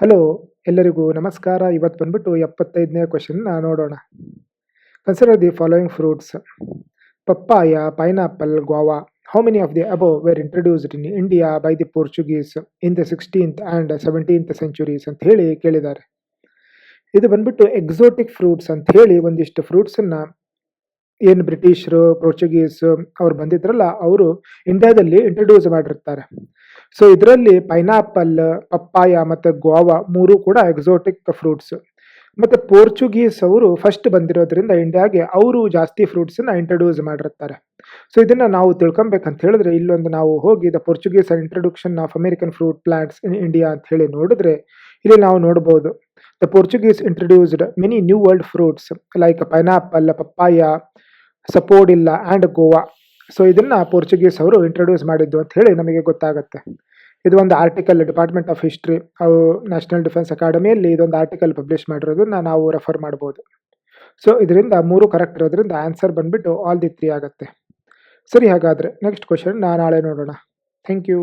Hello ಎಲ್ಲರಿಗೂ ನಮಸ್ಕಾರ. ಇವತ್ತು ಬಂದ್ಬಿಟ್ಟು ಎಪ್ಪತ್ತೈದನೇ ಕ್ವಶನ್ನ ನೋಡೋಣ. Consider the following fruits papaya pineapple guava how many of the above were introduced in India by the Portuguese in the sixteenth and seventeenth centuries ಅಂತ ಹೇಳಿ ಕೇಳಿದ್ದಾರೆ. ಇದು ಬಂದ್ಬಿಟ್ಟು ಎಕ್ಸೋಟಿಕ್ ಫ್ರೂಟ್ಸ್ ಅಂತ ಹೇಳಿ ಒಂದಿಷ್ಟು ಫ್ರೂಟ್ಸನ್ನು ಏನು ಬ್ರಿಟಿಷರು ಪೋರ್ಚುಗೀಸ್ ಅವ್ರು ಬಂದಿದ್ರಲ್ಲ, ಅವರು ಇಂಡಿಯಾದಲ್ಲಿ ಇಂಟ್ರೊಡ್ಯೂಸ್ ಮಾಡಿರ್ತಾರೆ. ಸೊ ಇದರಲ್ಲಿ ಪೈನಾಪಲ್ ಪಪ್ಪಾಯ ಮತ್ತು ಗೋವಾ ಮೂರು ಕೂಡ ಎಕ್ಸೋಟಿಕ್ ಫ್ರೂಟ್ಸ್ ಮತ್ತು ಪೋರ್ಚುಗೀಸ್ ಅವರು ಫಸ್ಟ್ ಬಂದಿರೋದ್ರಿಂದ ಇಂಡಿಯಾಗೆ ಅವರು ಜಾಸ್ತಿ ಫ್ರೂಟ್ಸನ್ನ ಇಂಟ್ರೊಡ್ಯೂಸ್ ಮಾಡಿರ್ತಾರೆ. ಸೊ ಇದನ್ನು ನಾವು ತಿಳ್ಕೊಬೇಕಂತ ಹೇಳಿದ್ರೆ, ಇಲ್ಲೊಂದು ನಾವು ಹೋಗಿ the Portuguese introduction of American fruit plants in India ಅಂತ ಹೇಳಿ ನೋಡಿದ್ರೆ, ಇಲ್ಲಿ ನಾವು ನೋಡ್ಬೋದು. The Portuguese introduced many new world fruits like pineapple papaya sapodilla and guava so ಇದನ್ನು ಪೋರ್ಚುಗೀಸ್ ಅವರು ಇಂಟ್ರೊಡ್ಯೂಸ್ ಮಾಡಿದ್ದು ಅಂತ ಹೇಳಿ ನಮಗೆ ಗೊತ್ತಾಗುತ್ತೆ. ಇದು ಒಂದು ಆರ್ಟಿಕಲ್ ಡಿಪಾರ್ಟ್ಮೆಂಟ್ ಆಫ್ ಹಿಸ್ಟ್ರಿ ಅವು ನ್ಯಾಷನಲ್ ಡಿಫೆನ್ಸ್ ಅಕಾಡೆಮಿಯಲ್ಲಿ ಇದೊಂದು ಆರ್ಟಿಕಲ್ ಪಬ್ಲಿಷ್ ಮಾಡಿರೋದನ್ನ ನಾವು ರೆಫರ್ ಮಾಡ್ಬೋದು. ಸೊ ಇದರಿಂದ ಮೂರು ಕರೆಕ್ಟ್ ಇರೋದ್ರಿಂದ ಆನ್ಸರ್ ಬಂದ್ಬಿಟ್ಟು ಆಲ್ ದಿ ತ್ರೀ ಆಗುತ್ತೆ. ಸರಿ ಹಾಗಾದರೆ ನೆಕ್ಸ್ಟ್ ಕ್ವಶನ್ ನಾ ನಾಳೆ ನೋಡೋಣ. Thank you